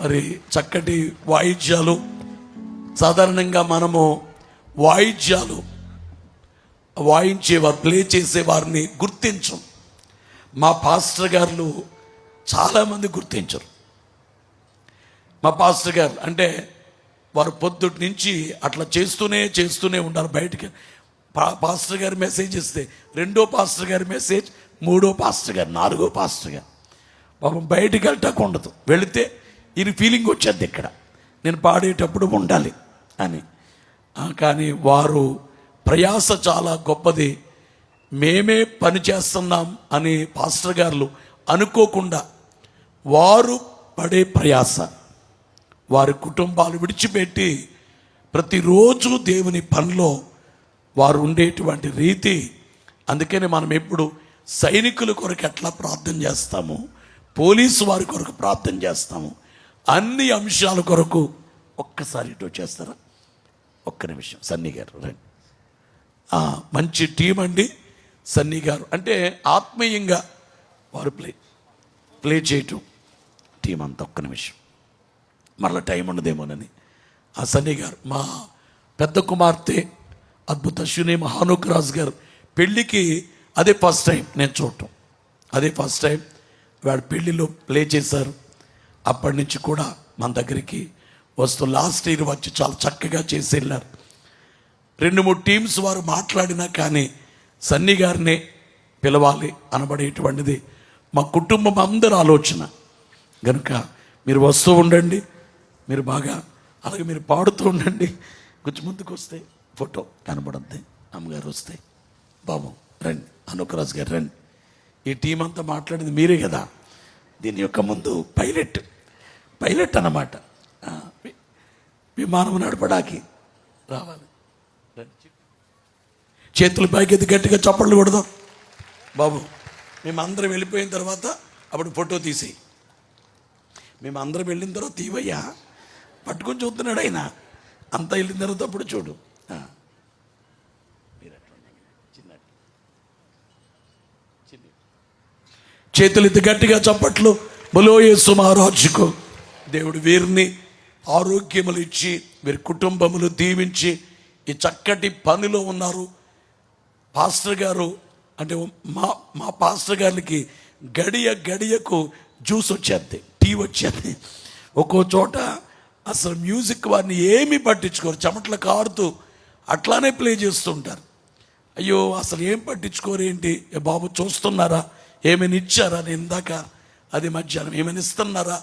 మరి చక్కటి వాయిద్యాలు. సాధారణంగా మనము వాయిద్యాలు వాయించేవారు ప్లే చేసే వారిని గుర్తించం. మా పాస్టర్ గారు చాలామంది గుర్తించరు. మా పాస్టర్ గారు అంటే వారు పొద్దుటి నుంచి అట్లా చేస్తూనే చేస్తూనే ఉంటారు బయటికి. పా- పాస్టర్ గారి మెసేజ్ ఇస్తే రెండో పాస్టర్ గారి మెసేజ్ మూడో పాస్టర్ గారు నాలుగో పాస్టర్ గారు. పాపం బయటికి వెళ్ళటానికి ఉండదు. వెళితే ఇది ఫీలింగ్ వచ్చేది ఇక్కడ. నేను పాడేటప్పుడు ఉండాలి అని. కానీ వారు ప్రయాస చాలా గొప్పది. మేమే పని చేస్తున్నాం అని పాస్టర్ గారు అనుకోకుండా వారు పడే ప్రయాస. వారి కుటుంబాలు విడిచిపెట్టి ప్రతిరోజు దేవుని పనిలో వారు ఉండేటువంటి రీతి. అందుకని మనం ఎప్పుడు సైనికుల కొరకు ఎట్లా ప్రార్థన చేస్తాము? పోలీసు వారి కొరకు ప్రార్థన చేస్తాము? అన్ని అంశాల కొరకు ఒక్కసారి ఇటు చేస్తారా ఒక్క నిమిషం. సన్నీ గారు రండి. మంచి టీం అండి. సన్నీ గారు. అంటే ఆత్మీయంగా వారు ప్లే ప్లే చేయటం టీం అంత ఒక్క నిమిషం. మరలా టైం ఉండదేమోనని. ఆ సన్నీ గారు మా పెద్ద కుమార్తె అద్భుత అశ్విని మహానుక్ రాజు గారు పెళ్ళికి అదే ఫస్ట్ టైం నేను చూడటం. అదే ఫస్ట్ టైం వాడు పెళ్ళిలో ప్లే చేశారు. అప్పటి నుంచి కూడా మన దగ్గరికి వస్తూ లాస్ట్ ఇయర్ వచ్చి చాలా చక్కగా చేసి వెళ్ళారు. రెండు మూడు టీమ్స్ వారు మాట్లాడినా కానీ సన్నీ గారినే పిలవాలి అనబడేటువంటిది మా కుటుంబం అందరి ఆలోచన. కనుక మీరు వస్తూ ఉండండి మీరు బాగా అలాగే మీరు పాడుతూ ఉండండి. కొంచెం ముందుకు వస్తే ఫోటో కనబడద్ది అమ్మగారు వస్తే. బాబు రండి అనుకరాజ్ గారు రండి. ఈ టీం అంతా మాట్లాడింది మీరే కదా. దీని యొక్క ముందు పైలట్. పైలట్ అన్నమాట. విమానం నడపడానికి రావాలి. చేతులు పైకెత్తి గట్టిగా చప్పట్లు కొడదాం. బాబు మేమందరం వెళ్ళిపోయిన తర్వాత అప్పుడు ఫోటో తీసేయి. మేమందరం వెళ్ళిన తర్వాత తీవయ్యా పట్టుకొని చూస్తున్నాడు ఆయన. అంతా వెళ్ళిన తర్వాత అప్పుడు చూడు ఆ. మీరు అట్లా ఉండండి. చిన్న చిన్న. చేతులు ఎత్తి గట్టిగా చప్పట్లు. బలో యేసు మహారాజుకు దేవుడు వీరిని ఆరోగ్యములు ఇచ్చి వీరి కుటుంబములు దీవించి ఈ చక్కటి పనిలో ఉన్నారు. పాస్టర్ గారు అంటే మా మా పాస్టర్ గారికి గడియ గడియకు జ్యూస్ వచ్చేది టీ వచ్చేది. ఒక్కో చోట అసలు మ్యూజిక్ వారిని ఏమీ పట్టించుకోరు చెమట్లు కారుతూ అట్లానే ప్లే చేస్తుంటారు అయ్యో అసలు ఏం పట్టించుకోరు ఏంటి? బాబు చూస్తున్నారా? ఏమైనా ఇచ్చారా నేను ఇందాక? అది మధ్యాహ్నం. ఏమైనా ఇస్తున్నారా?